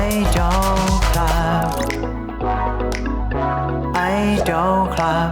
ไอดอลครับไอดอลครับ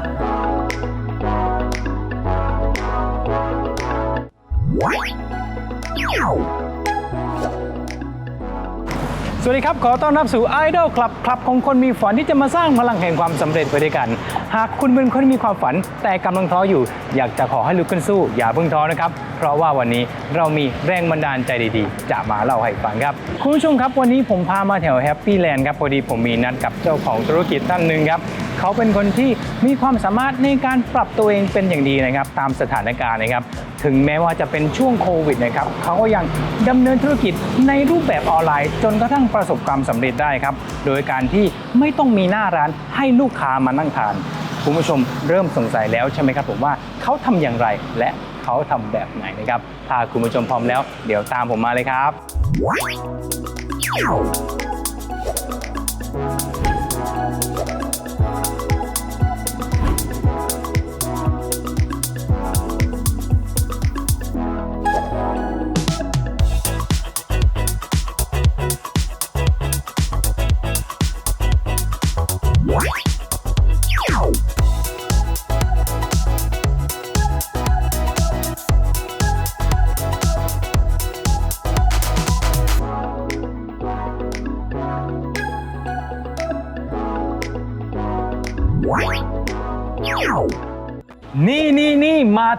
สวัสดีครับ ขอต้อนรับสู่ Idol Club คลับของคนมีฝันที่จะมาสร้างพลังแห่งความสำเร็จไปด้วยกันหากคุณเป็นคนที่มีความฝันแต่กำลังท้ออยู่ อยากจะขอให้ลุกขึ้นสู้ อย่าเพิ่งท้อนะครับ เพราะว่าวันนี้เรามีแรงบันดาลใจดีๆ จะมาเล่าให้ฟังครับ คุณผู้ชมครับวันนี้ผมพามาแถวแฮปปี้แลนด์ครับพอดีผมมีนัดกับเจ้าของธุรกิจท่านหนึ่งครับเขาเป็นคนที่มีความสามารถในการปรับตัวเองเป็นอย่างดีนะครับ ตามสถานการณ์นะครับ ถึงแม้ว่าจะเป็นช่วงโควิดนะครับเขาก็ยังดำเนินธุรกิจในรูปแบบออนไลน์ จนกระทั่งประสบความสำเร็จได้ครับ โดยการที่ไม่ต้องมีหน้าร้านให้ลูกค้ามานั่งทาน คุณผู้ชมเริ่มสงสัยแล้วใช่ไหมครับผมว่าเขาทำอย่างไรและเขาทำแบบไหนนะครับ ถ้าคุณผู้ชมพร้อมแล้ว เดี๋ยวตามผมมาเลยครับ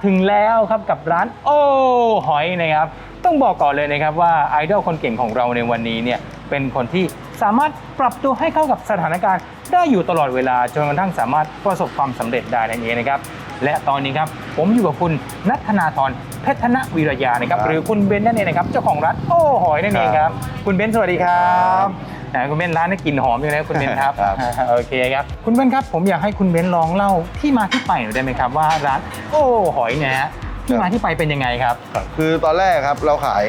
ถึงแล้วครับกับร้านโอ้หอยนะครับ ต้องบอกก่อนเลยนะครับว่าไอดอลคนเก่งของเราในวันนี้เนี่ยเป็นคนที่สามารถปรับตัวให้เข้ากับสถานการณ์ ได้อยู่ตลอดเวลาจนกระทั่งสามารถประสบความสำเร็จได้นั่นเองนะครับและตอนนี้ครับผมอยู่กับคุณนัทนาธรเพชรธนวิรยานะครับ หรือคุณเบนนั่นเองนะครับเจ้าของร้านโอ้หอยนั่นเองครับ คุณเบนสวัสดีครับ อ่าคุณเบนซ์ร้านนี้กลิ่นหอมอยู่นะคุณเบนซ์ครับครับ โอเคครับ คุณเบนครับผมอยากให้คุณเบนลองเล่าที่มาที่ไปหน่อยได้ไหมครับว่าร้านโอ้หอยเนี่ยฮะที่มาที่ไปเป็นยังไงครับ คือตอนแรกครับเราขาย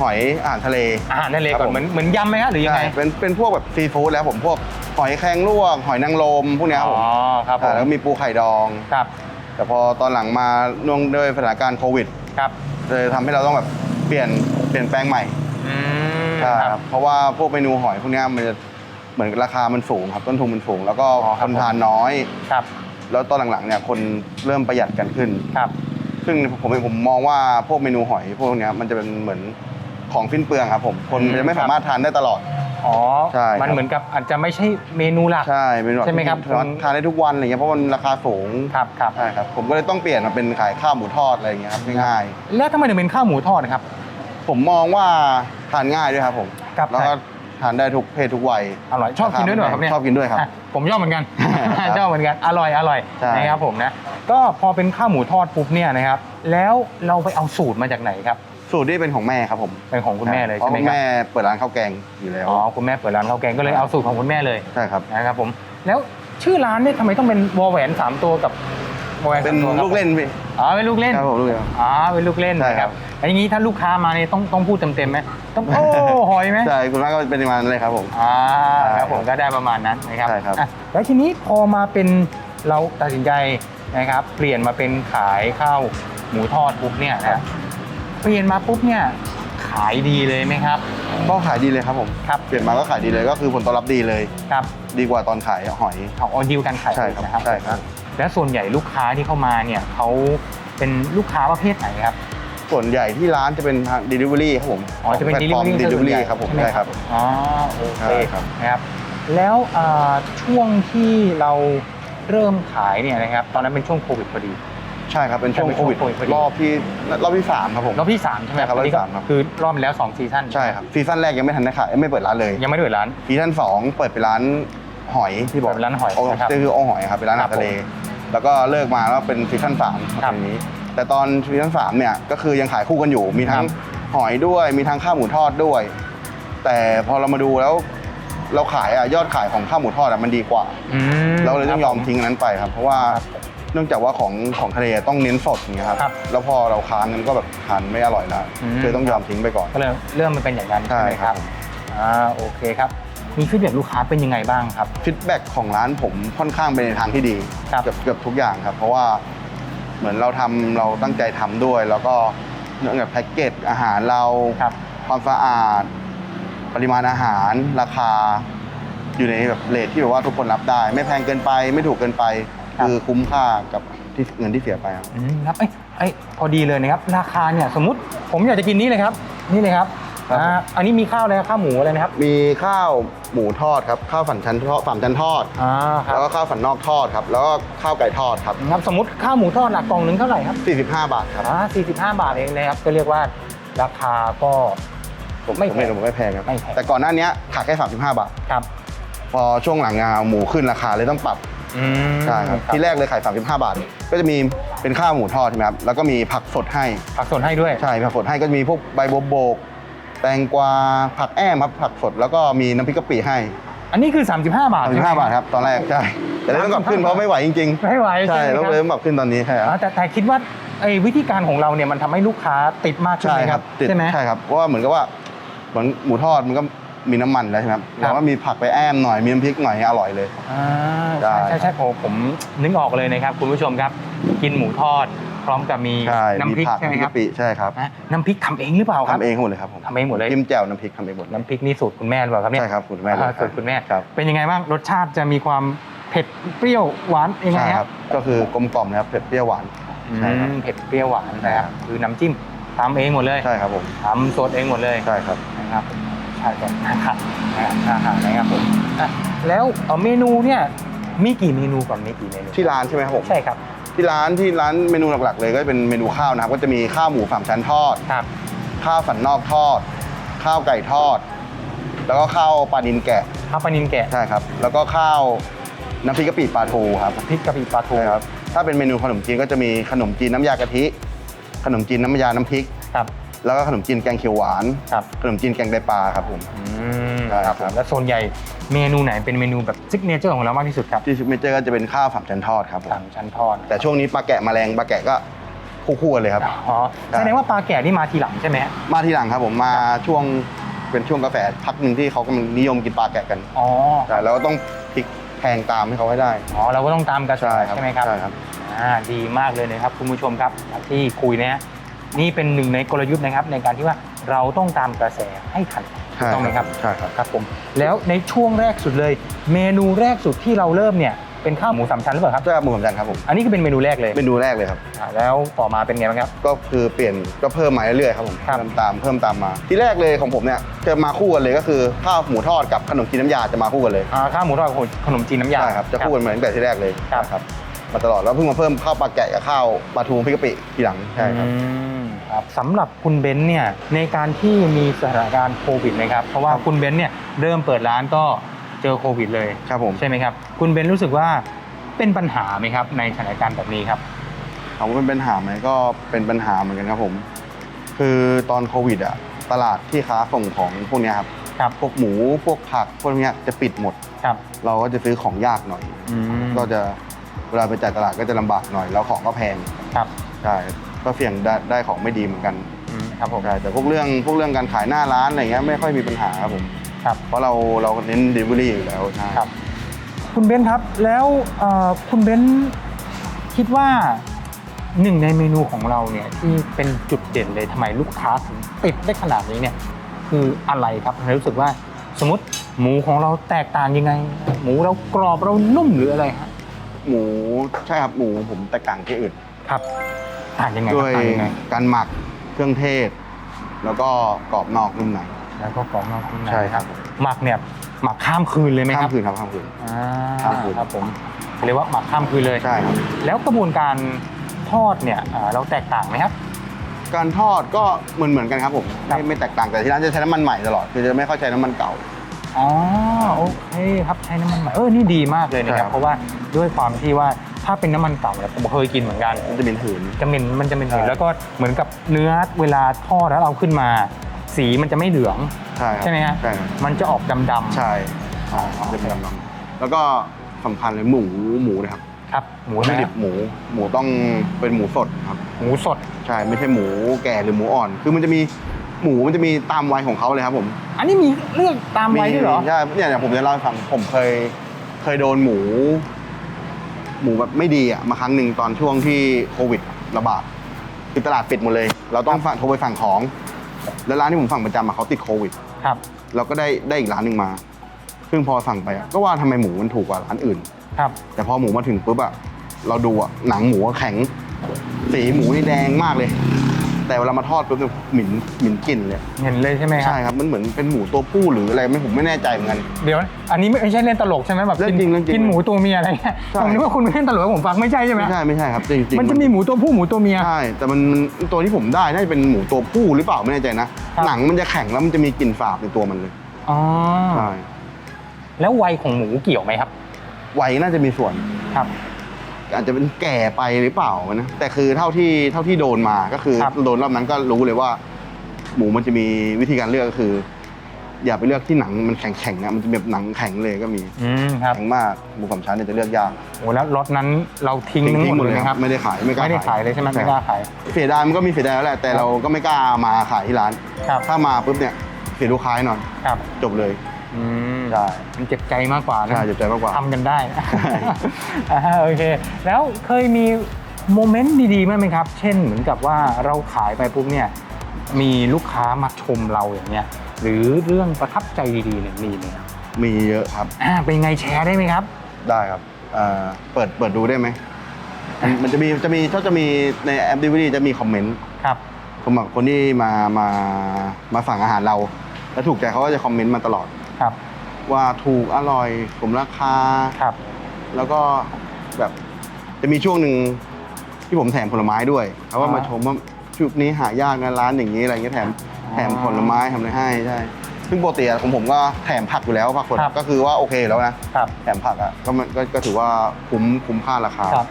หอยอาหารทะเลอาหารทะเลก่อนครับผมเหมือนเหมือนยำไหมครับหรือยังไงใช่เป็นเป็นพวกแบบซีฟู้ดแล้วผมพวกหอยแครงลวกหอยนางรมพวกเนี้ยครับอ๋ผอมครับผอ่ามแล้วก็มีปูไข่ดองครับ แต่พอตอนหลังมาเนื่องด้วยสถานการณ์โควิดครับเลยทำให้เราต้องแบบเปลี่ยนเปลี่ยนแปลงใหม่ อืมใช่คครัรับบเพราะว่าพวกเมนูหอยพวกเนี้ยมันจะเหมือนราคามันสูงครับต้นทุนมันสูง แล้วก็อ๋อคครับนผม ทานน้อย ครับแล้วตอนหลังๆเนี่ยคนเริ่มประหยัดกันขึ้น ครับ ซึ่งผมผมมองว่าพวกเมนูหอยพวกเนี้ยมันจะเป็นเหมือนของสิ้นเปลืองครับผมคนอืม จะไม่สามารถทานได้ตลอด อ๋อ ใช่ครับ มันเหมือนกับอาจจะไม่ใช่เมนูหลัก ใช่เป็นแบบใช่ไหมครับสาารถทานได้ทุกวันอะไรเงี้ยเพราะมันราคาสูงครับครับ ใช่ครับผมก็เลยต้องเปลี่ยนมาเป็นขายข้าวหมูทอดอะไรอย่างเงี้ยครับง่ายแล้วทำไมถึงเป็นข้าวหมูทอดนะครับ ๆผมมองว่า ทานง่ายด้วยครับผมครับ แล้วก็ทานได้ทุกเพศทุกวัยอร่อยชอบกินด้วยเหรอครับเนี่ยชอบกินด้วยครับ อะผมชอบเหมือนกัน ครับชอบเหมือนกันอร่อยอร่อยใช่ นะครับผมนะก็พอเป็นข้าวหมูทอดปุ๊บเนี่ยนะครับแล้วเราไปเอาสูตรมาจากไหนครับสูตรนี้เป็นของแม่ครับผมเป็นของคุณแม่เลยเพราะใช่ไหมคุณครับแม่เปิดร้านข้าวแกงอยู่แล้ว อ๋อคุณแม่เปิดร้านข้าวแกงก็เลยเอาสูตรของคุณแม่เลยใช่ครับ นะครับผมแล้วชื่อร้านเนี่ยทำไมต้องเป็นวอลแหวนสามตัวกับวอลแหวนเป็สานมตัวครับลูกเล่นพี่อ๋อเป็นลูกเล่นครับผมลูกเล่น อ๋อเป็นลูกเล่นใช่นะคครัรับบแล้ว อย่างนี้ถ้าลูกค้ามาเนี่ยต้องต้องพูดเต็มๆไหมต้องโอ้หอยไหมใช่คุณแม่ก็เป็นประมาณนั้นเลยครับผมอ่าใช่ครับผมก็ได้ประมาณนั้นนะครับใช่ครับอะแล้วทีนี้พอมาเป็นเราตัดสินใจนะครับ เปลี่ยนมาเป็นขายข้าวหมูทอดปุ๊บเนี่ยนะเปลี่ยนมาปุ๊บเนี่ยขายดีเลยไหมครับก็ขายดีเลยครับผมครับเปลี่ยนมาก็ขายดีเลยก็คือผลตอบรับดีเลยครับดีกว่าตอนขายหอยเอาเอาดีลกันขายใช่ครับนะครับใช่ครับ และส่วนใหญ่ลูกค้าที่เข้ามาเนี่ยเขาเป็นลูกค้าประเภทไหนครับ ส่วนใหญ่ที่ร้านจะเป็นทาง delivery ครับผมอ๋อจะเป็นแพลตฟอร์ม delivery ซะส่วน delivery ใหญ่ครับผมใช่ไหมใช่ครับ อ๋อโอเคใช่ครับ นะครับ แล้วเอ่อช่วงที่เราเริ่มขายเนี่ยนะครับตอนนั้นเป็นช่วงโควิดพอดี ใช่ครับเป็นช่วงเป็นโควิดช่วงโควิดพอดี รอบที่รอบที่สามครับผม รอบที่3ใช่ไหมใช่ครับรอบที่นนี้ก็สามครับ คือรอบแล้ว2ซีซั่นใช่ครับซีซั่นแรกยังไม่ทันได้ขายไม่เปิดร้านเลยยังไม่ได้เปิดร้าน ซีซั่นสองเปิดเป็นร้านหอยที่บอกเปิดเป็นร้านหอยโนะครับก็คือโอหอยครับเป็นร้านอาหารครับทะเล แล้วก็เลิกมาแล้วเป็นซีซั่นสามครับทีนี้ แต่ตอนซีซั่นสามเนี่ยก็คือยังขายคู่กันอยู่ มีทั้งครับหอยด้วยมีทั้งข้าวหมูทอดด้วย แต่พอเรามาดูแล้วเราขายอะยอดขายของข้าวหมูทอดอะมันดีกว่า อืมเราเลยต้องยอมครับผทิ้งอันนั้นไปครับ เพราะว่าเนื่องจากว่าของของทะเลต้องเน้นสดอย่างเงี้ยครับครับแล้วพอเราค้างกันก็แบบทานไม่อร่อยแล้วอืม เลยต้องยอมทิ้งไปก่อน ก็เลยเริ่มมันเป็นอย่างนั้นใช่ใช่ไหมครับครับอ่าโอเคครับ มีฟีดแบ็ลูกค้าเป็นยังไงบ้างครับ ฟีดแบ็กของร้านผมค่อนข้างไปในทางที่ดีครับ เกือบเกือบทุกอย่างครับ เพราะว่า เหมือนเราทำเราตั้งใจทำด้วย แล้วก็เรื่องแบบแพ็กเกจอาหารเราครับความสะอาด ปริมาณอาหารราคา อยู่ในแบบเลทที่แบบว่าทุกคนรับได้ ไม่แพงเกินไปไม่ถูกเกินไปครับคือคุ้มค่ากับที่เงินที่เสียไปครับอืมครับเอ้ยเอ้ยพอดีเลยนะครับ ราคาเนี่ยสมมติผมอยากจะกินนี่เลยครับ นี่เลยครับ ครับ อ่าอันนี้มีข้าวอะไรครับข้าวหมูอะไรนะครับมีข้าวหมูทอดครับ ข้าวฝันชั้นทอดฝันชั้นทอด อ่าครัแล้วบก็ข้าวฝันนอกทอดครับ แล้วก็ข้าวไก่ทอดครับ ครับสมมติข้าวหมูทอดหลักกล่องหนึงเท่าไหร่ครับ45 บาทครับอ่า45 บาทเองนะครับก็เรียกว่าราคาก็ ผมไม่ผมแพไม่งผมไม่แพงครับ ไม่แพง แต่ก่อนหน้านี้ขายแค่ 35 บาท ครับพอช่วงหลังงาหมูขึ้นราคาเลยต้องปรับอืมใช่ครับที่แรกเลยขาย35 บาท ก็จะมีเป็นข้าวหมูทอดใช่ไหมครับแล้วก็มีผักสดให้ ผักสดให้ด้วย ใช่ผักสดให้ก็จะมีพวกใบบัวโบก แตงกวาผักแอมครับผักสดแล้วก็มีน้ำพริกกะปิให้อันนี้คือ 35 บาทใช่ไหม35บาทครับตอนแรกใช่แต่เลยต้องปรับขึ้นเพราะไม่ไหวจริงไม่ไหวๆใช่ไหมต้องครับเลยต้องปรับขึ้นตอนนี้ใช่ครับอ่าแต่แต่คิดว่าไอ้วิธีการของเราเนี่ยมันทำให้ลูกค้าติดมากขึ้นใช่ไหมคครัรับบติดใช่ไหมใช่ครับเพราะว่าเหมือนกับว่าเหมือนหมูทอดมันก็มีน้ำมันแล้วใช่ไหมครับครับแล้วก็มีผักไปแอมหน่อยมีน้ำพริกหน่อยอร่อยเลยอ่าได้ใช่ใช่ใช่โอ้ผมนึกออกเลยนะครับคุณผู้ชมครับ กินหมูทอด พร้อมกับมีใช่น้ำพริกผักใช่ไหมน้ำพริกครักะบปิใช่ครับนะน้ำพริกทำเองหรือเปล่าครับ ทำเองหมดเลยครับผมทำเองหมดเลย จิ้มแจ่วน้ำพริกทำเองหมดเลยน้ำพริกนี่สูตรคุณแม่หรือเปล่าครับเนี่ยใช่ครับคุณแม่เลยอ่าสูตรคุณแม่ ครับเป็นยังไงบ้างรสชาติจะมีความเผ็ดเปรี้ยวหวานยังไงใช่คครัรับบก็คือกลมกล่อมนะครับเผ็ดเปรี้ยวหวาน อืใช่ครับ มเผ็ดเปรี้ยวหวานนะครับคือน้ำจิ้มทำเองหมดเลยใช่ครับผมทำสดเองหมดเลยใช่ครับ นะครับใช่ครับนะครับอาหารนะครับผมอะแล้วเอ่อเมนูเนี่ยมีกี่เมนูก่อนมีกี่เมนูที่ร้านใช่ไหมครับผมใช่ครับ ที่ร้านที่ร้านเมนูหลักๆ เลยก็เป็นเมนูข้าวนะครับก็จะมีข้าวหมูสามชั้นทอด ครับ ข้าวสันนอกทอด ข้าวไก่ทอด แล้วก็ข้าวปลาดินแกะข้าวปลานินแกะใช่ครับ แล้วก็ข้าวน้ำพริกกะปิปลาทูครับพริกกะปิปลาทูใช่ครับ ถ้าเป็นเมนูขนมจีนก็จะมีขนมจีนน้ำยากะทิ ขนมจีนน้ำยาน้ำพริก ครับ แล้วก็ขนมจีนแกงเขียวหวาน ครับ ขนมจีนแกงไตปลาครับผม อืมใช่ คครัรับบผมแล้วโซนใหญ่เมนูไหนเป็นเมนูแบบซิกเนเจอร์ของเรามากที่สุดครับที่ซิกเนเจอร์ก็จะเป็นข้าวสามชั้นทอดครับผมสามชั้นทอดแต่ช่วงนี้ปลาแกะแมลงปลาแกะก็คู่ๆกันเลยครับอ๋อใช่แสดงว่าปลาแกะนี่มาทีหลังใช่ไหมฮะมาทีหลังครับผมมาช่วงเป็นช่วงกาแฟพักหนึ่งที่เขากำลังนิยมกินปลาแกะกันอ๋อใช่แล้วก็ต้องพลิกแพงตามให้เขาให้ได้อ๋อเราก็ต้องตามกระแสใช่ครับใช่ไหมครับใช่ครับอ่าดีมากเลยนะครับคุณผู้ชมครับที่คุยเนี่ยนี่เป็นหนึ่งในกลยุทธ์นะครับในการที่ว่าเราต้องตามกระแสให้ทัน ถูกต้องไหมครับใช่ครับ ครับผมแล้วในช่วงแรกสุดเลย เมนูแรกสุดที่เราเริ่มเนี่ยเป็นข้าวหมูสามชั้นหรือเปล่าครับ ใช่ครับหมูสามชั้นครับผมอันนี้ก็เป็นเมนูแรกเลยเมนูแรกเลยครับ อ่าแล้วต่อมาเป็นไงบ้างครับ ก็คือเปลี่ยนก็เพิ่มมาเรื่อยๆครับผมครับ เพิ่มตามเพิ่มตามมา ที่แรกเลยของผมเนี่ยจะมาคู่กันเลยก็คือข้าวหมูทอดกับขนมจีนน้ำยาจะมาคู่กันเลยอ่าข้าวหมูทอดกับขนมจีนน้ำยา ใช่ครับจะคู่กันมาตั้งแต่ที่แรกเลยครับครับมาตลอดแล้วเพิ่งมาเพิ่มข้าวปลาแกะกับข้าวปลาทูพริกกะปิทีหลังใช่ครับ อืม ครับสำหรับคุณเบนซ์เนี่ยในการที่มีสถานการณ์โควิดนะครับ เพราะว่าครับคุณเบนซ์เนี่ยเริ่มเปิดร้านก็เจอโควิดเลยครับผม ใช่ไหมครับ คุณเบนซ์รู้สึกว่าเป็นปัญหาไหมครับ ในสถานการณ์แบบนี้ครับถามว่าเป็นปัญหาไหมก็เป็นปัญหาเหมือนกันครับผม คือตอนโควิดอะตลาดที่ค้าส่งของพวกเนี้ยครับครับพวกหมูพวกผักพวกเนี้ยจะปิดหมด ครับเราก็จะซื้อของยากหน่อย อืมก็จะเวลาไปจ่ายตลาดก็จะลำบากหน่อย แล้วของก็แพงครับ ใช่ ก็เสี่ยงได้ได้ของไม่ดีเหมือนกันอืมครับผมใช่แต่พวกเรื่องพวกเรื่องการขายหน้าร้านอะไรเงี้ยไม่ค่อยมีปัญหาครับผมครับเพราะเราเราเน้น delivery อยู่แล้วใช่ครับ คุณเบนซ์ครับแล้วเอ่อคุณเบนซ์คิดว่าหนึ่งในเมนูของเราเนี่ยที่เป็นจุดเด่นเลยทำไมลูกค้าถึงติดได้ขนาดนี้เนี่ยคืออะไรครับทำให้รู้สึกว่าสมมติหมูของเราแตกต่างยังไง หมูเรากรอบเรานุ่มหรืออะไรฮะหมูใช่ครับหมูผมแตกต่างที่อื่นครับ ต่างยังไงครับด้วยต่างยังไงการหมักเครื่องเทศ แล้วก็กรอบนอกนุ่มในแล้วก็กรอบนอกนุ่มในใช่ครับหมักเนี่ยหมักข้ามคืนเลยไหมคข้ารัมบคืนครับข้ามคืน อ่าข้ามคืน ครับผมเรียกว่าหมักข้ามคืนเลย ใช่ครับ แล้วกระบวนการททอดเนี่ยอ่าเราแตกต่างไหมครับ การทอดก็เหมือนเหมือนกันครับผมครัไม่บไม่แตกต่างแต่ที่ร้านจะใช้น้ำมันใหม่ตลอดคือจะไม่ค่อยใช้น้ำมันเก่า อ๋อโอเคครับใช้น้ำมันใหม่เออนี่ดีมากเลยนะคใช่ครัรับบ เพราะว่าด้วยความที่ว่า ถ้าเป็นน้ำมันเก่าเนี่ยผมเคยกินเหมือนกันมันจะเป็นหืน จะเหม็นมันจะเป็นเห็นใช่ แล้วก็เหมือนกับเนื้อเวลาทอดแล้วเราขึ้นมา สีมันจะไม่เหลือง ใช่ครับใช่ไหมฮะ ใช่ครับมันจะออกดำๆใช่อ๋อจะเป็นดำๆแล้วก็สำคัญเลยหมูหมูนะครับครับหมูวัตถุนะดิบหมูหมูต้องเป็นหมูสดครับ หมูสด ใช่ไม่ใช่หมูแก่หรือหมูอ่อน คือมันจะมีหมูมันจะมีตามวัยของเขาเลยครับผมอันนี้มีเลือกตามไว้ด้วยเหรอ ใช่เนี่ยเดี๋ยวผมจะเล่าให้ฟังผมเคยเคยโดนหมู หมูแบบไม่ดีอะมาครั้งหนึ่งตอนช่วงที่โควิดระบาดคือตลาดปิดหมดเลย เราต้องสั่งโทรไปสั่งของ แล้วร้านที่ผมสั่งประจำอะเขาติดโควิด ครับ เราก็ได้ได้อีกร้านหนึ่งมา ซึ่งพอสั่งไปอะก็ว่าทำไมหมูมันถูกกว่าร้านอื่น ครับ แต่พอหมูมาถึงปุ๊บอะเราดูอะหนังหมูอะแข็ง สีหมูนี่แดงมากเลย แต่เวลามาทอดปุ๊บเนี่ยหมิ่นหมิ่นกลิ่นเลยเห็นเลยใช่ไหมครับใช่ครับมันเหมือนเป็นหมูตัวผู้หรืออะไรไม่ผมไม่แน่ใจเหมือนกัน เดี๋ยว อันนี้ไม่ใช่เล่นตลกใช่ไหมแบบเรื่องจริงเรื่องจริงกินหมูตัวเมียอะไรเงี้ยใช่ ผมนึกว่าคุณเล่นตลกให้ผมฟังไม่ใช่ใช่ไหมไม่ใช่ไม่ใช่ครับจริงๆมันจะมีหมูตัวผู้หมูตัวเมีย ใช่แต่มันมันตัวที่ผมได้น่าจะเป็นหมูตัวผู้หรือเปล่าไม่แน่ใจนะครับ หนังมันจะแข็งแล้วมันจะมีกลิ่นสาบในตัวมันเลยอ๋อใช่แล้ววัยของหมูเกี่ยวไหมครับวัยน่าจะมีส่วน ครับ อาจจะเป็นแก่ไปหรือเปล่านะแต่คือเท่าที่เท่าที่โดนมาก็คือครับ โดนรอบนั้นก็รู้เลยว่า หมูมันจะมีวิธีการเลือกก็คือ อย่าไปเลือกที่หนังมันแข็งแข็งๆอะมันจะแบบหนังแข็งเลยก็มีอืมครับแข็งมากหมูสามชั้นเนี่ยจะเลือกยากโอ้แล้วรถนั้นเราทิ้งทั้งหมดเลยไหมครับไม่ได้ขายไม่กล้าไม่ได้ขายเลยใช่ไหมไม่กล้าขาย เสียดายมันก็มีเสียดายแล้วแหละแต่เราก็ไม่กล้ามาขายที่ร้าน ครับ ถ้ามาปุ๊บเนี่ยเสียลูกค้าแน่นอน ครับ จบเลย อืมใช่ มันเจ็บใจมากกว่านะใช่เจ็บใจมากกว่า ทำกันได้ใช่อ่าโอเค แล้วเคยมีโมเมนต์ดีๆไหมครับ เช่นเหมือนกับว่าเราขายไปปุ๊บเนี่ย มีลูกค้ามาชมเราอย่างเงี้ย หรือเรื่องประทับใจดีๆเนี่ยมีไหมครับมีเยอะครับ อ่าเป็นไงแชร์ได้ไหมครับ ได้ครับเอ่อเปิดเปิดดูได้ไหมมันมันจะมีจะมีถ้าจะมีในแอปดิวดีจะมีคอมเมนต์ครับสำหรับคนที่มามามาสั่งอาหารเรา แล้วถูกใจเขาก็จะคอมเมนต์มาตลอด ครับว่าถูกอร่อยสมราคา ครับแล้วก็แบบจะมีช่วงหนึ่งที่ผมแถมผลไม้ด้วยเขาว่ามาชมว่าชุดนี้หายากนะร้านอย่างนี้อะไรเงี้ยแถมแถมผลไม้ทำอะไรให้ใช่ซึ่งปกติอะของผมก็แถมผักอยู่แล้วผักผลก็คือว่าโอเคแล้วนะครับ แถมผักอะก็มันก็ก็ถือว่าคุ้มคุ้มค่าราคาครับ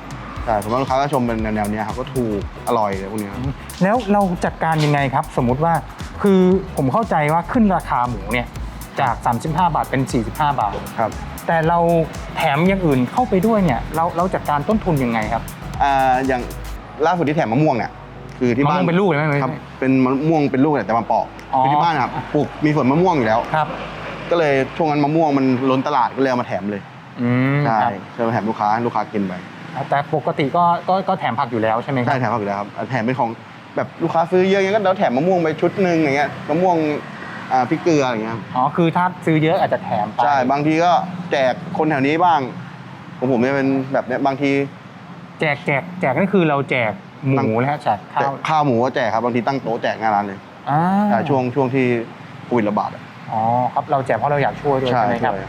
ใช่ผมว่าลูกค้าก็ชมเป็นแนวๆเนี้ยครับก็ถูกอร่อยเลยพวกเนี้ยครับ แล้วเราจัดการยังไงครับ สมมุติว่าคือผมเข้าใจว่าขึ้นราคาหมูเนี่ย จาก 35 บาทเป็น 45 บาท ครับ แต่เราแถมอย่างอื่นเข้าไปด้วยเนี่ย เราเราจัดการต้นทุนยังไงครับ อ่าอย่างล่าสุดที่แถมมะม่วงเนี่ยคือที่บ้านมะม่วงเป็นลูกเลยไหมครับเป็นมะม่วงเป็นลูกเนี่ยแต่มาปอกอ๋อ คือที่บ้านนะครับปลูกมีสวนมะม่วงอยู่แล้ว ครับก็เลยช่วงนั้นมะม่วงมันล้นตลาดก็เลยเอามาแถมเลยอืมใช่ครับจะมาแถมลูกค้าให้ลูกค้ากินไปแต่ปกติก็ก็ก็แถมผักอยู่แล้วใช่ไหมครัใช่แถมผักอยู่แล้วครับแถมเป็นของแบบลูกค้าซื้อเยอะอย่างเงี้ยก็เดี๋ยวแถมมะม่วงไปชุดหนึ่งอย่างเงี้ยมะม่วง อ่าพริกเกลืออย่างเงี้ยครับอ๋อคือถ้าซื้อเยอะอาจจะแถมไปใช่บางทีก็แจกคนแถวนี้บ้างของผมจะเป็นแบบเนี้ยบางทีแจกแจกแจกนี่คือเราแจกหมูนะฮะแจกแจข้ากวข้าวหมูก็แจกครับบางทีตั้งโต๊ะแจกหน้าร้านเลยอ่าใช่ช่วงช่วงที่โควิดระบาดอะอ๋อครับเราแจกเพราะเราอยากช่วยด้วยใช่ใช่ไหมครับใช่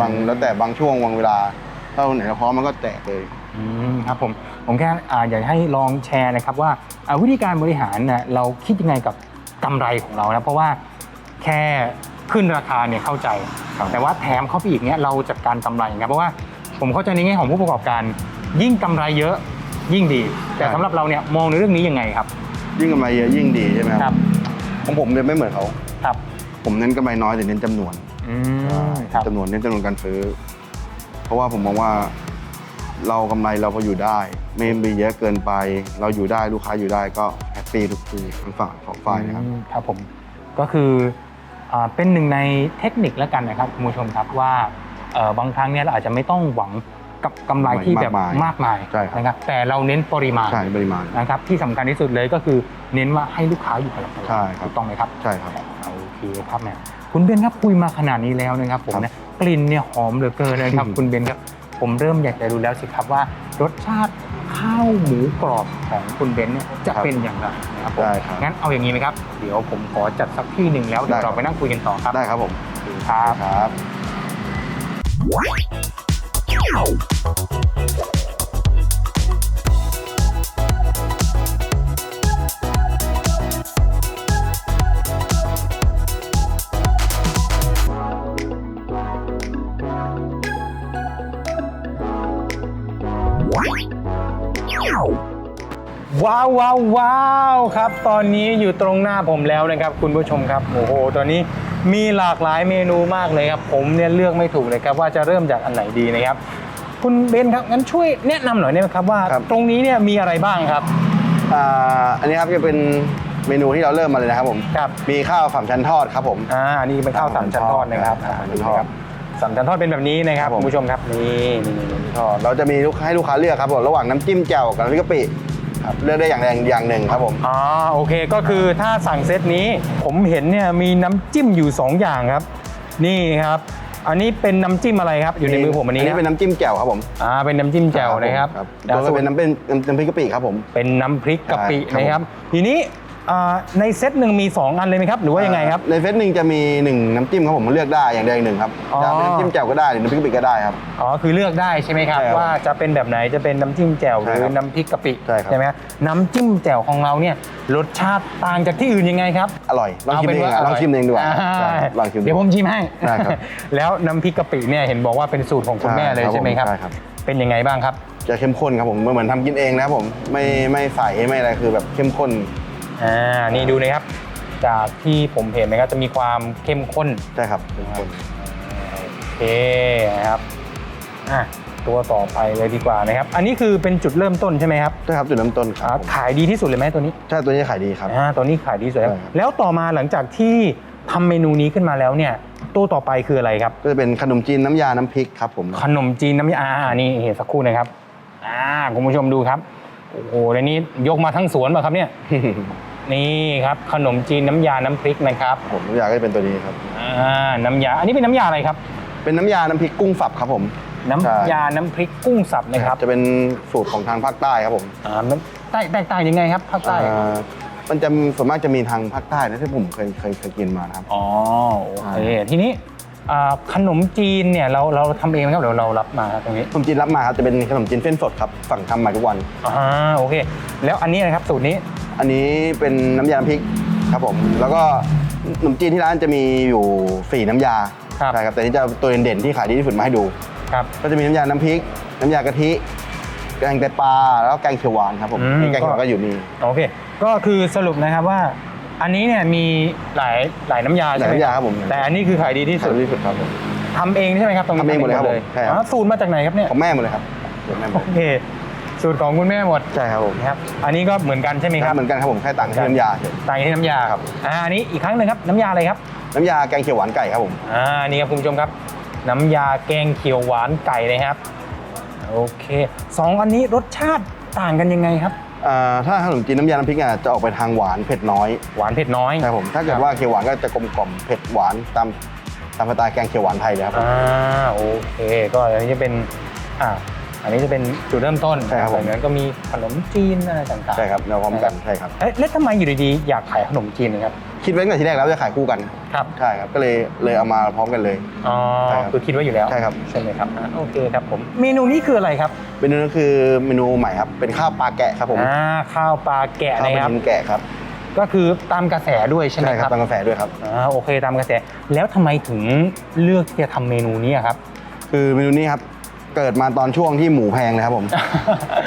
บางแล้วแต่บางช่วงบางเวลาถ้าวันไหนเราพร้อมมันก็แจกเลย อืมครับผมผมแค่อ่าอยากให้ลองแชร์นะครับว่าอ่าวิธีการบริหารเนี่ยเราคิดยังไงกับกำไรของเรานะเพราะว่า แค่ขึ้นราคาเนี่ยเข้าใจ ครับ แต่ว่าแถมเข้าไปอีกเนี่ยเราจัดการกำไรยังไงเพราะว่าผมเข้าใจในแง่ของผู้ประกอบการ ยิ่งกำไรเยอะยิ่งดี แต่สำหรับเราเนี่ยมองในเรื่องนี้ยังไงครับ ยิ่งกำไรเยอะยิ่งดีใช่ไหมคครัรับบของผมเนี่ยไม่เหมือนเขาครับผมเน้นกำไรน้อยแต่เน้นจำนวนอืมครับ จำนวนเน้นจำนวนการซื้อ เพราะว่าผมมองว่าเรากำไรเราพออยู่ได้ ไม่มีเยอะเกินไป เราอยู่ได้ลูกค้าอยู่ได้ก็แฮปปี้ทุกทีทั้งฝั่งของฝ่ายนะครับ อืมครับผมก็คืออ่า เป็นหนึ่งในเทคนิคแล้วกันนะครับคุณผู้ชมครับว่าเอ่อบางครั้งเนี่ยเราอาจจะไม่ต้องหวังกับกำไรที่แบบมากมายมากมายใช่ครับนะครับแต่เราเน้นปริมาณใช่ปริมาณนะครับที่สำคัญที่สุดเลยก็คือเน้นว่าให้ลูกค้าอยู่กับเราตลอดใช่ครับถูกต้องไหมครับใช่ครับโอเคครับแม่คุณเบนครับคุยมาขนาดนี้แล้วนะครับผมครับเนี่ยกลิ่นเนี่ยหอมเหลือเกินนะครับอืมคุณเบนครับ ผมเริ่มอยากจะรู้แล้วสิครับว่ารสชาติข้าวหมูกรอบของคุณเบนเนี่ยจะเป็นอย่างไรนะครับผมได้ครับงั้นเอาอย่างนี้ไหมครับ เดี๋ยวผมขอจัดสักที่หนึ่งแล้วเดี๋ยวได้ครับเราไปนั่งคุยกันต่อครับได้ครับผมครับ ครับ ว้าวว้าวว้าวครับ ตอนนี้อยู่ตรงหน้าผมแล้วนะครับคุณผู้ชมครับโอ้โหตอนนี้มีหลากหลายเมนูมากเลยครับผมเนี่ยเลือกไม่ถูกเลยครับว่าจะเริ่มจากอันไหนดีนะครับ คุณเบนครับงั้นช่วยแนะนำหน่อยได้ไหมครับว่าครับ ตรงนี้เนี่ยมีอะไรบ้างครับอ่าอันนี้ครับจะเป็นเมนูที่เราเริ่มมาเลยนะครับผม ครับมีข้าวสามชั้นทอดครับผม อ่านี่เป็นข้าวสามชั้นทอดนะครับครับอ่านี่นะครับสามชั้นทอดเป็นแบบนี้นะครับครับผมคุณผู้ชมครับนี่นี่นี่นี่ทอด เราจะมีลูกให้ลูกค้าเลือกครับผมระหว่างน้ำจิ้มแจ่วกับน้ำพริกกะปิ ครับเลือกได้อย่างใดอย่างหนึ่งครับผมอ๋อโอเคก็คือถ้าสั่งเซตนี้ผมเห็นเนี่ยมีน้ำจิ้มอยู่ 2 อย่างครับ นี่ครับ อันนี้เป็นน้ำจิ้มอะไรครับ อยู่ในมือผมอันนี้อันนี้เป็นน้ำจิ้มแจ่วครับผมอ่าเป็นน้ำจิ้มแจ่วนะครับแล้วก็เป็นน้ำเป็นน้ำพริกกะปิครับผม เป็นน้ำพริกกะปิใช่ครับนะครับ ทีนี้ อ่าในเซตหนึ่งมี 2 อันเลยไหมครับ หรือว่ายังไงครับ ในเฟสหนึ่งจะมีหนึ่งน้ำจิ้มครับผมเลือกได้อย่างใดอย่างหนึ่งครับอ๋อ จะเป็นน้ำจิ้มแจ่วก็ได้หรือน้ำพริกกะปิก็ได้ครับ อ๋อ คือเลือกได้ใช่ไหมครับ ใช่ครับว่าจะเป็นแบบไหนจะเป็นน้ำจิ้มแจ่วหใช่รือครับน้ำพริกกะปิใช่ครับ ไหมครับน้ำจิ้มแจ่วของเราเนี่ยรสชาติต่างจากที่อื่นยังไงครับอร่อยลองชิมป็นเองว่าอะลองชิมเองดีกว่าอ่ใช่ลองชิม เดี๋ยวผมชิมให้ ได้ครับ แล้วน้ำพริกกะปิเนี่ยเห็นบอกว่าเป็นสูตรของคุณแม่เลยใช่ไหมครับ ใช่ครับ เป็นยังไงบ้างครับ จะเข้มข้นครับผมเหมือนทำกินเองนะครับผมไม่ไม่ใส่ไม่อะไรคือแบบเข้มข้น อ่านี่ดูนะครับ จากที่ผมเห็นนะครับจะมีความเข้มข้นใช่ครับเข้มข้นโอเคนะครับอะตัวต่อไปเลยดีกว่านะครับ อันนี้คือเป็นจุดเริ่มต้นใช่ไหมครับใช่ครับจุดเริ่มต้นคอ่ารับผมขายดีที่สุดเลยไหมตัวนี้ใช่ตัวนี้ขายดีครับ อ่าตัวนี้ขายดีสุดแล้วใช่ครับ แล้วต่อมาหลังจากที่ทำเมนูนี้ขึ้นมาแล้วเนี่ย ตัวต่อไปคืออะไรครับ ก็จะเป็นขนมจีนน้ำยาน้ำพริกครับผม ขนมจีนน้ำยาอ่านี่เห็นสักครู่นะครับอ่าคุณผู้ชมดูครับ โอ้โหแล้วนี้ยกมาทั้งสวนป่ะครับเนี่ย นี่ครับขนมจีนน้ำยาน้ำพริกนะครับผมน้ำยาก็จะเป็นตัวนี้ครับ อ่าน้ำยา อันนี้เป็นน้ำยาอะไรครับ เป็นน้ำยาน้ำพริกกุ้งสับครับผม น้ำยาน้ำพริกกุ้งสับนะครับจะเป็นสูตรของทางภาคใต้ครับผมอ่ามันแตกแตกต่างยังไงครับภาคใต้อ่ามันจะส่วนมากจะมีทางภาคใต้นะที่ผมเคยเคยเคยกินมานะครับ อ๋อโอเคทีนี้อ่า ขนมจีนเนี่ยเราเราทำเองไหมครับหรือเรารับมาครับตรงนี้ขนมจีนรับมาครับจะเป็นขนมจีนเส้นสดครับสั่งทำมาทุกวัน อ่าโอเค แล้วอันนี้นะครับสูตรนี้อันนี้เป็นน้ำยาน้ำพริกครับผม แล้วก็ขนมจีนที่ร้านจะมีอยู่สี่น้ำยาครับใช่ครับแต่นี่จะตัวเด่นๆที่ขายดีที่สุดมาให้ดู ครับ ก็จะมีน้ำยาน้ำพริก น้ำยากะทิ แกงไตปลาแล้วก็แกงเขียวหวานครับผมอืม นี่แกงเขียวหวานก็อยู่นี่ โอเค ก็คือสรุปนะครับว่า อันนี้เนี่ยมีหลายหลายน้ำยาหใช่ลายไหมน้ำยาครับผม แต่อันนี้คือขายดีที่ขายสุดดีที่สุดครับผม ทำเองใช่ไหมครับตรงนี้ทำเองหมดเลยครับผมใช่ครับ อ๋อสูตรมาจากไหนครับเนี่ยของแม่หมดเลยครับของแม่หมโอดเคสูตรของคุณแม่หมดใช่ครับผมนะครับอันนี้ก็เหมือนกันใช่ไหมคครัรับบเหมือนกันครับผมแค่ต่างที่น้ำยาเฉย ต่างที่น้ำยาครับ อ่าอันนี้อีกครั้งหนึ่งครับน้ำยาอะไรครับ น้ำยาแกงเขียวหวานไก่ครับผม อ่านี่ครับคุณผู้ชมครับ น้ำยาแกงเขียวหวานไก่นะครับ โอเคสองอันนี้รสชาติต่างกันยังไงครับ อ่าถ้าขนมจีนน้ำยาน้ำพริกอะจะออกไปทางหวานเผ็ดน้อยหวานเผ็ดน้อยใช่ผมถ้าเกิดว่าเขียวหวานก็จะกลมกล่อมเผ็ดหวานตามตามสไตล์แกงเขียวหวานไทยเลยครับผม อ่าโอเค ก็อันนี้จะเป็นอ่า อันนี้จะเป็นจุดเริ่มต้นใช่ครับผมจากนั้นก็มีขนมจีนอะไรต่างๆใช่ครับแนวพร้อมกันใช่ครับ เอ๊ะแล้วทำไมอยู่ดีๆอยากขายขนมจีนนะครับ คิดไว้ตั้งแต่ทีแรกแล้วจะขายคู่กันครับ ใช่ครับก็เลยเลยเอามาพร้อมกันเลย อ๋อใช่ครับ คือคิดไว้อยู่แล้วใช่ครับใช่ไหมครับอ่าโอเคครับผม เมนูนี้คืออะไรครับเมนูนั้นคือเมนูใหม่ครับเป็นข้าวปลาแกะครับผมอ่าข้าวปลาแกะข้าวนะปคลารับชิ้นแกะครับก็คือตามกระแสด้วยใช่ไหมใช่คครัรับบตามกาแฟด้วยครับ อ่าโอเคตามกระแส แล้วทำไมถึงเลือกที่จะทำเมนูนี้อะครับ คือเมนูนี้ครับ เกิดมาตอนช่วงที่หมูแพงเลยครับผม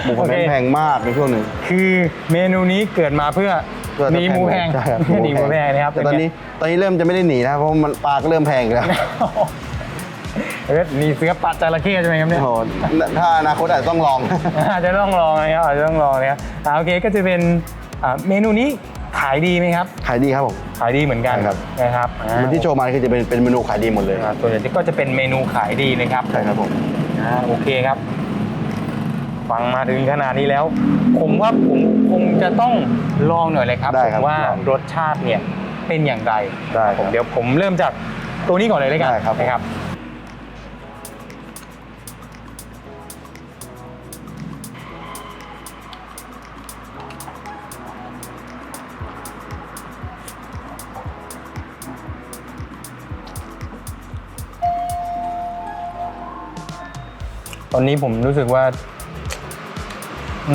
หมูโอแพเคงแพงมากในช่วงหนึ่ง คือเมนูนี้เกิดมาเพื่อเพื่อหนีหมูแพงใช่ครับหนีหมูแพงนะครับแต่ตอนนี้ตอนนี้เริ่มจะไม่ได้หนีนะเพราะมันปลาก็เริ่มแพงอีกแล้วเอ้ยหนีเสือปัดจระเข้ใช่ไหมครับเนี่ย โอ้โหถ้าอนาคตอาจจะต้องลอง อาจจะต้องลองนะครับอาจจะต้องลองนะครับอ่าโอเคก็จะเป็นอ่าเมนูนี้ขายดีไหมครับ ขายดีครับผม ขายดีเหมือนกันใช่ครับ นะครับอ่ามันที่โชว์มาคือจะเป็นเป็นเมนูขายดีหมดเลย อ่าส่วนใหญ่ก็จะเป็นเมนูขายดีนะครับ ใช่ครับผม อ่าโอเคครับ ฟังมาถึงขนาดนี้แล้ว ผมว่าผมคงจะต้องลองหน่อยเลยครับได้ครับผมว่าลองรสชาติเนี่ยเป็นอย่างไรได้ครับผมเดี๋ยวผมเริ่มจากตัวนี้ก่อนเลยเลยกันได้ครับ นะครับ ตอนนี้ผมรู้สึกว่า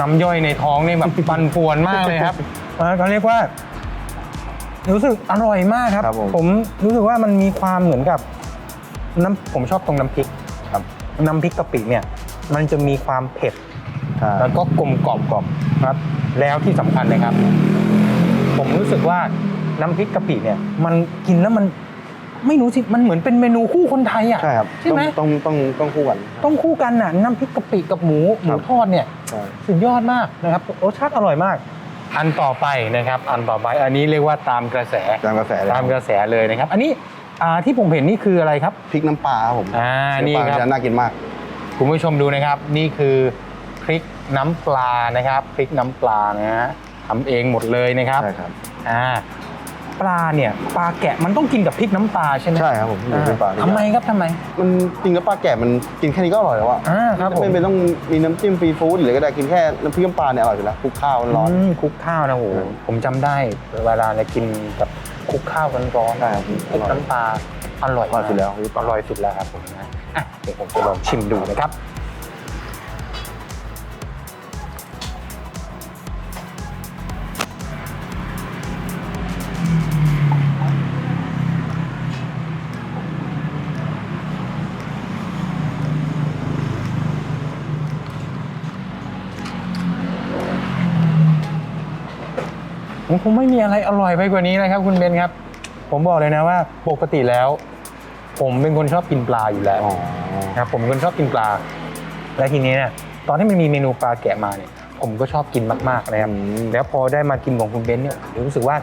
น้ำย่อยในท้องนี่แบบปั่นป่วนมากเลยครับเออเขาเรียกว่า รู้สึกอร่อยมากครับ ครับผม ผมรู้สึกว่ามันมีความเหมือนกับน้ำผมชอบตรงน้ำพริก ครับน้ำพริกกะปิเนี่ย มันจะมีความเผ็ด ใช่แล้วก็กลมกล่อมกล่อมครับ แล้วที่สำคัญนะครับ ผมรู้สึกว่าน้ำพริกกะปิเนี่ย มันกินแล้วมัน ไม่รู้สิมันเหมือนเป็นเมนูคู่คนไทยอะใช่ครับใช่ไหมต้องต้องต้องต้องคู่กันต้องคู่กันน่ะน้ำพริกกะปิกับหมูหมูทอดเนี่ยใช่สุดยอดมากนะครับรสชาติอร่อยมาก อันต่อไปนะครับอันต่อไปอันนี้เรียกว่าตามกระแสตามกระแสเลยตามกระแสเลยนะครับ อันนี้อ่าที่ผมเห็นนี่คืออะไรครับพริกน้ำปลาครับผมอ่าพริกนี่น้ำปลาครับจะน่ากินมากคุณผู้ชมดูนะครับ นี่คือพริกน้ำปลานะครับพริกน้ำปลานะฮะทำเองหมดเลยนะครับใช่ครับอ่า ปลาเนี่ยปลาแกะมันต้องกินกับพริกน้ำปลาใช่ไหมใช่ครับผมอ่าพริกน้ำปลาทำไมครับทำไม มันจริงแล้วปลาแกะมันกินแค่นี้ก็อร่อยแล้วอะอ่าครับผม ไม่เป็นต้องมีน้ำจิ้มฟรีฟู้ดหรือก็ได้กินแค่น้ำพริกน้ำปลาเนี่ยอร่อยอยู่แล้วคลุกข้าวร้อน อืมคลุกข้าวนะโหอืมผมจำได้เวลาเรากินกับคลุกข้าวร้อนๆใช่ครับพริกน้ำปลาอร่อยอร่อยสุดแล้ว อร่อยสุดแล้วครับผมนะอะเดี๋ยวผมจะลองชิมดูนะครับ ผมคงไม่มีอะไรอร่อยไปกว่านี้นะครับ คุณเบนครับ ผมบอกเลยนะว่าปกติแล้ว ผมเป็นคนชอบกินปลาอยู่แล้วอ๋อนะครับผมเป็นคนชอบกินปลา และทีนี้เนี่ยตอนที่มันมีเมนูปลาแกะมาเนี่ย ผมก็ชอบกินมากๆนะครับอืมแล้วพอได้มากินของคุณเบนซ์เนี่ยรู้สึกว่า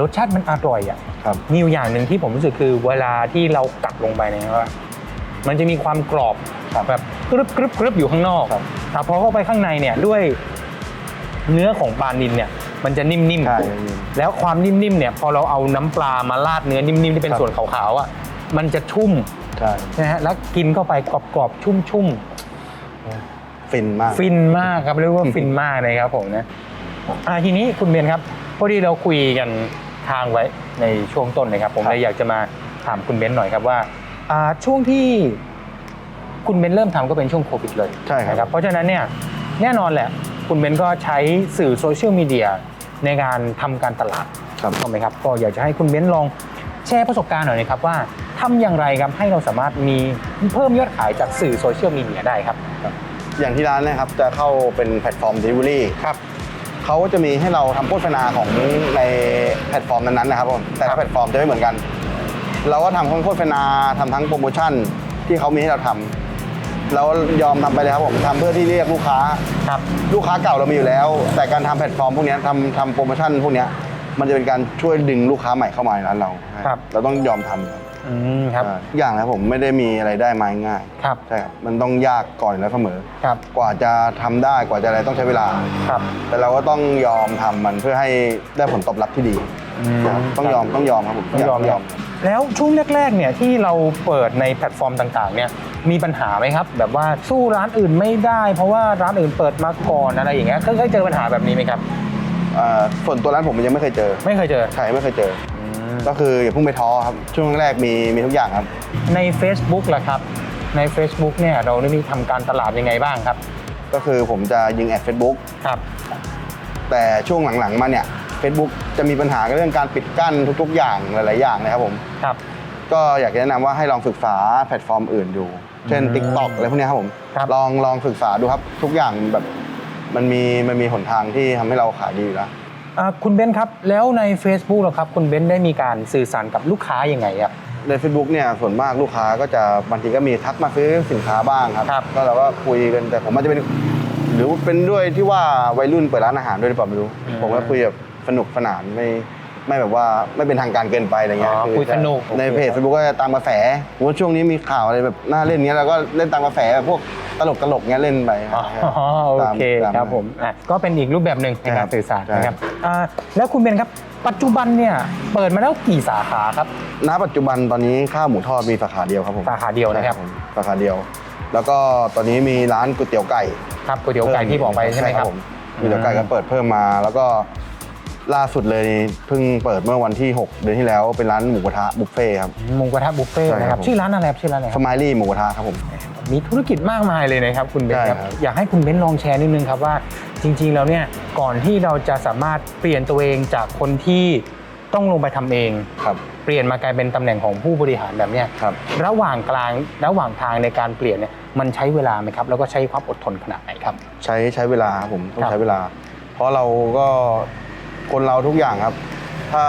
รสชาติมันอร่อยอะครับมีอยู่อย่างหนึ่งที่ผมรู้สึกคือเวลาที่เรากัดลงไปเนี่ยว่ามันจะมีความกรอบแบบกรึบกรึบกรึบอยู่ข้างนอกครับแต่พอเข้าไปข้างในเนี่ยด้วยเนื้อของปลานิลเนี่ย มันจะนิ่มใช่ๆแล้วความนิ่มๆเนี่ยพอเราเอาน้ำปลามาราดเนื้อนิ่มๆที่เป็นครับ ส่วนขาวๆอะมันจะชุ่มใช่นะฮะแล้วกินเข้าไปกรอบๆชุ่มฟินมาก ๆฟินมากครับเรียกว่าฟินมากเลยครับผมนะอ่าทีนี้คุณเบนครับพอดีเราคุยกันทางไว้ในช่วงต้นนะครับ ผมครับเลยอยากจะมาถามคุณเบนหน่อยครับว่าอ่าช่วงที่คุณเบนเริ่มทำก็เป็นช่วงโควิดเลยใช่ครับ นะเพราะฉะนั้นเนี่ยแน่นอนแหละ คุณเบนก็ใช้สื่อโซเชียลมีเดีย ในการทำการตลาดครับถูกไหมครับ ก็อยากจะให้คุณเบนลองแชร์ประสบการณ์หน่อยนะครับว่าทำอย่างไรครับให้เราสามารถมีเพิ่มยอดขายจากสื่อโซเชียลมีเดียได้ครับ อย่างที่ร้านเนะครับจะเข้าเป็นแพลตฟอร์ม Delivery ครับเขาจะมีให้เราทำโฆษณาของในแพลตฟอร์มนั้นๆนะครับผมแต่ครัละบแพลตฟอร์มจะไม่เหมือนกัน เราก็ทำทั้งโฆษณาทำทั้งโปรโมชั่นที่เขามีให้เราทำ เรายอมทำไปเลยครับผมทำเพื่อที่เรียกลูกค้า ครับ ลูกค้าเก่าเรามีอยู่แล้ว แต่การทำแพลตฟอร์มพวกเนี้ยทำทำโปรโมชั่นพวกเนี้ยมันจะเป็นการช่วยดึงลูกค้าใหม่เข้ามาในร้านเราครับ เราต้องยอมทำครับอืมครับใช่ทุกอย่างนะครับผมไม่ได้มีอะไรได้มาง่ายครับใช่ครับมันต้องยากก่อนแล้วเสมอ ครับกว่าจะทำได้กว่าจะอะไรต้องใช้เวลา ครับ แต่เราก็ต้องยอมทำมันเพื่อให้ได้ผลตอบรับที่ดีอืมนะครับต้องยอมต้องยอมครับผมต้องยอมต้องยอม แล้วช่วงแรกๆเนี่ยที่เราเปิดในแพลตฟอร์มต่างๆเนี่ยมีปัญหาไหมครับ แบบว่าสู้ร้านอื่นไม่ได้ เพราะว่าร้านอื่นเปิดมาก่อนอะไรอย่างเงี้ยเคยเคยเจอปัญหาแบบนี้ไหมครับเอ่อส่วนตัวร้านผมยังไม่เคยเจอ ไม่เคยเจอใช่ไม่เคยเจออืมก็คืออย่าเพิ่งไปท้อครับช่วงแรกๆมีมีทุกอย่างครับ ใน Facebook ล่ะครับ ใน Facebook เนี่ยเราได้มีทำการตลาดยังไงบ้างครับ ก็คือผมจะยิงแอด Facebook ครับ แต่ช่วงหลังๆมาเนี่ย Facebook จะมีปัญหาเรื่องการปิดกั้นทุก ๆ อย่างหลาย ๆ อย่างนะครับผม ครับก็อยากจะแนะนำว่าให้ลองศึกษาแพลตฟอร์มอื่นดู เช่นอืม TikTok อะไรพวกเนี้ยครับผม ครับ ลองลองศึกษาดูครับ ทุกอย่างแบบมันมีมันมีหนทางที่ทำให้เราขายดีอยู่แล้ว อ่าคุณเบนซ์ครับ แล้วใน Facebook ล่ะครับ คุณเบนซ์ได้มีการสื่อสารกับลูกค้ายังไงครับ ใน Facebook เนี่ยส่วนมากลูกค้าก็จะบางทีก็มีทักมาซื้อสินค้าบ้างครับ ครับ ก็เราก็คุยกันแต่ผมอาจจะเป็น หรือเป็นด้วยที่ว่าวัยรุ่นเปิดร้านอาหารด้วยหรือเปล่าไม่รู้ ผมก็คุยแบบสนุกสนานไม่ ไม่แบบว่าไม่เป็นทางการเกินไปอะไรเงี้ยอ๋ออคุยสนุกในโอเคเพจครับเฟซบุ๊กก็จะตามกระแสว่าช่วงนี้มีข่าวอะไรแบบน่าเล่นเงี้ยเราก็เล่นตามกระแสแบบพวกตลกตลกๆเงี้ยเล่นไปอ๋อโอตามเคตามครับผมอะก็เป็นอีกรูปแบบหนึ่งในครัการบสื่อสารใช่นะครับอ่าแล้วคุณเบนซ์ครับปัจจุบันเนี่ยเปิดมาแล้วกี่สาขาครับณปัจจุบันตอนนี้ข้าวหมูทอดมีสาขาเดียวครับผมสาขาเดียวนะครับใช่ผมสาขาเดียว แล้วก็ตอนนี้มีร้านก๋วยเตี๋ยวไก่ครับก๋วยเตี๋ยวไก่ที่บอกไปใช่ไหมครับผมก๋วยเตี๋ยวไก่ก็เปิดเพิ่มมาแล้วก็ ล่าสุดเลยเพิ่งเปิดเมื่อวันที่ 6 เดือนที่แล้วเป็นร้านหมูกระทะบุฟเฟ่ต์ครับ หมูกระทะบุฟเฟ่ต์ใช่นะคครัรับบผมชื่อร้านอะไรครับชื่อร้านอะไรคสรับมายลี่หมูกระทะครับผม มีธุรกิจมากมายเลยนะครับคุณเบนซ์ครับ ใช่ครับ อยากให้คุณเบนซ์ลองแชร์นิดนึงครับว่าจริงๆแล้วเนี่ยก่อนที่เราจะสามารถเปลี่ยนตัวเองจากคนที่ต้องลงไปทำเอง ครับ เปลี่ยนมากลายเป็นตำแหน่งของผู้บริหารแบบเนี้ยครับ ระหว่างกลางระหว่างทางในการเปลี่ยนเนี่ยมันใช้เวลาไหมครับ แล้วก็ใช้ความอดทนขนาดไหนครับ ใช้ใช้เวลาครับผมต้อครังบใช้เวลา เพราะเราก็ คนเราทุกอย่างครับ ถ้า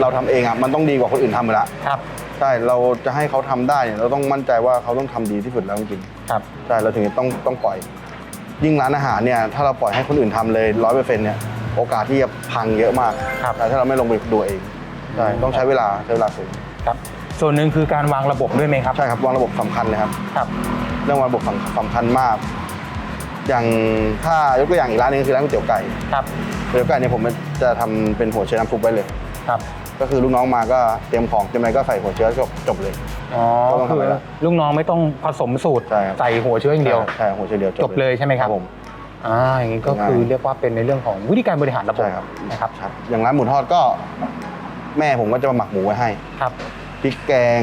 เราทำเองอะมันต้องดีกว่าคนอื่นทำอยู่และครับใช่เราจะให้เขาทำได้เนี่ยเราต้องมั่นใจว่าเขาต้องทำดีที่สุดแล้วจริงครับ ๆใช่เราถึงจะต้องต้องปล่อย ยิ่งร้านอาหารเนี่ยถ้าเราปล่อยให้คนอื่นทำเลยร้อยเปอร์เซ็นต์เนี่ยโอกาสที่จะพังเยอะมากครับ แต่ถ้าเราไม่ลงไปดูเองใช่ต้องใช้เวลาใช้เวลาสูงครับ ส่วนหนึ่งคือการวางระบบด้วยไหมครับใช่ครับวางระบบสำคัญเลยครับ ครับ เรื่องวางระบบสำสำคัญมาก อย่างถ้ายกตัวอย่างอีกร้านหนึงคือร้านก๋วยเตี๋ยวไก่ครับก๋วยเตี๋ยวไก่เนี่ยผมจะทำเป็นหัวเชื้อน้ำซุปไว้เลยครับ ก็คือลูกน้องมาก็เตรียมของเตรียมอะไรก็ใส่หัวเชื้อจบจบเลยอ๋อก็ต้องทำคืออะไรล่ะลูกน้องไม่ต้องผสมสูตรใช่ครับใส่หัวเชื้ออย่างเดียวใช่หัวเชื้อเดียวจบเลยใช่ไหมครับผมอ่าอย่างนี้ก็คือเรียกว่าเป็นในเรื่องของวิธีการบริหารระบบใช่ครับนะครับครับ อย่างร้านหมูทอดก็ แม่ผมก็จะมาหมักหมูไว้ให้ครับพริกแกง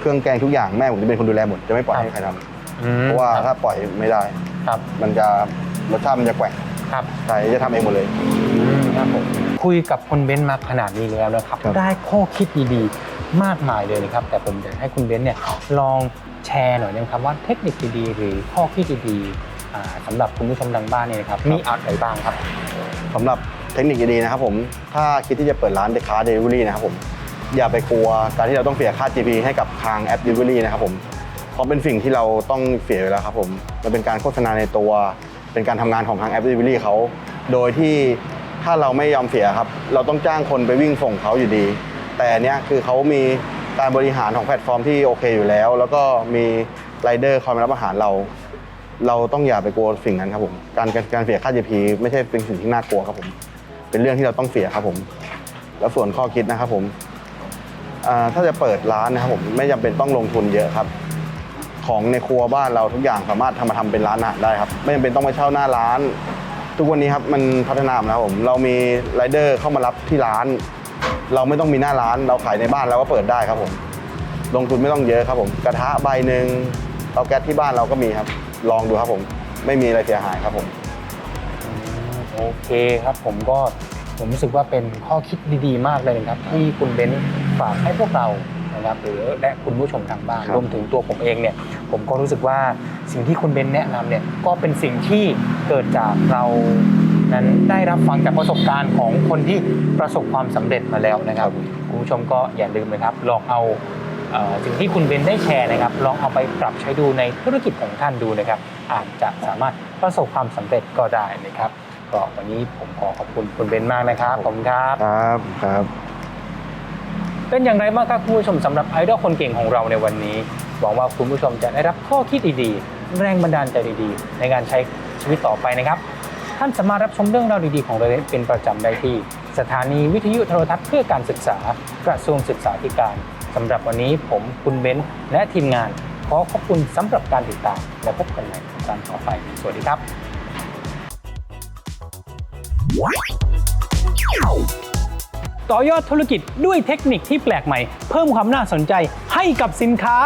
เครื่องแกงทุกอย่างแม่ผมจะเป็นคนดูแลหมดจะไม่ปล่อยให้ใครทำอืมเพราะว่าคถ้าบปล่อยไม่ได้ ครับมันจะรสชาติมันจะแกว่งครับใช่จะทำเองหมดเลย ครับผมคุยกับคุณเบนซ์มาขนาดนี้แล้วนะครับ ครับ ได้ข้อคิดดีๆ มากมายเลยนะครับ แต่ผมอยากให้คุณเบนซ์เนี่ยลองแชร์หน่อยนะครับว่าเทคนิคดีๆหรือข้อคิดดีๆอ่าสำหรับคุณผู้ชมทางบ้านเนี่ยนะครับมีอะไรบ้างครับ สำหรับเทคนิคดีๆนะครับผม ถ้าคิดที่จะเปิดร้านเดคาเดลิเวอรี่นะครับผม อย่าไปกลัวการที่เราต้องเสียค่า GP ให้กับทางแอป Delivery นะครับผม เพราะเป็นสิ่งที่เราต้องเสียอยู่แล้วครับผมมันเป็นการโฆษณาในตัว เป็นการทำงานของทางแอป Delivery เขาโดยที่ถ้าเราไม่ยอมเสียครับ เราต้องจ้างคนไปวิ่งส่งเขาอยู่ดี แต่อันเนี้ยคือเขามีการบริหารของแพลตฟอร์มที่โอเคอยู่แล้ว แล้วก็มีไรเดอร์คอยมารับอาหารเรา เราต้องอย่าไปกลัวสิ่งนั้นครับผม การการเสียค่า GP ไม่ใช่เป็นสิ่งที่น่ากลัวครับผม เป็นเรื่องที่เราต้องเสียครับผม แล้วส่วนข้อคิดนะครับผมถ้าจะเปิดร้านนะครับผมไม่จำเป็นต้องลงทุนเยอะครับ ของในครัวบ้านเราทุกอย่างสามารถทำมาทำเป็นร้านอาหารได้ครับ ไม่จำเป็นต้องไปเช่าหน้าร้าน ทุกวันนี้ครับมันพัฒนามาแล้วผมเรามีไรเดอร์เข้ามารับที่ร้าน เราไม่ต้องมีหน้าร้าน เราขายในบ้านเราก็เปิดได้ครับผม ลงทุนไม่ต้องเยอะครับผม กระทะใบหนึ่งเตาแก๊สที่บ้านเราก็มีครับ ลองดูครับผม ไม่มีอะไรเสียหายครับผม โอเคครับผมก็ผมรู้สึกว่าเป็นข้อคิดดีๆ มากเลยนะครับ ที่คุณเบนซ์ฝากให้พวกเรา นะครับหรือและคุณผู้ชมทางบ้านครับรวมถึงตัวผมเองเนี่ยผมก็รู้สึกว่าสิ่งที่คุณเบนซ์แนะนำเนี่ยก็เป็นสิ่งที่เกิดจากเรานั้นได้รับฟังจากประสบการณ์ของคนที่ประสบความสำเร็จมาแล้วนะครับคุณผู้ชมก็อย่าลืมนะครับลองเอาเอ่อสิ่งที่คุณเบนซ์ได้แชร์นะครับ ลองเอาไปปรับใช้ดูในธุรกิจของท่านดูนะครับ อาจจะสามารถประสบความสำเร็จก็ได้นะครับก็วันนี้ผมขอขอบคุณคุณเบนซ์มากนะครับ ขอบคุณครับ ครับครับ เป็นอย่างไรบ้างครับคุณผู้ชมสำหรับไอดอลคนเก่งของเราในวันนี้ หวังว่าคุณผู้ชมจะได้รับข้อคิดดีๆ แรงบันดาลใจดีๆ ในการใช้ชีวิตต่อไปนะครับ ท่านสามารถรับชมเรื่องราวดีๆ ของเราเป็นประจำได้ที่ สถานีวิทยุโทรทัศน์เพื่อการศึกษากระทรวงศึกษาธิการสำหรับวันนี้ผมคุณเบนซ์และทีมงาน ขอขอบคุณสำหรับการติดตามและพบกันใหม่ครั้งต่อไป สวัสดีครับ ต่อยอดธุรกิจด้วยเทคนิคที่แปลกใหม่ เพิ่มความน่าสนใจให้กับสินค้า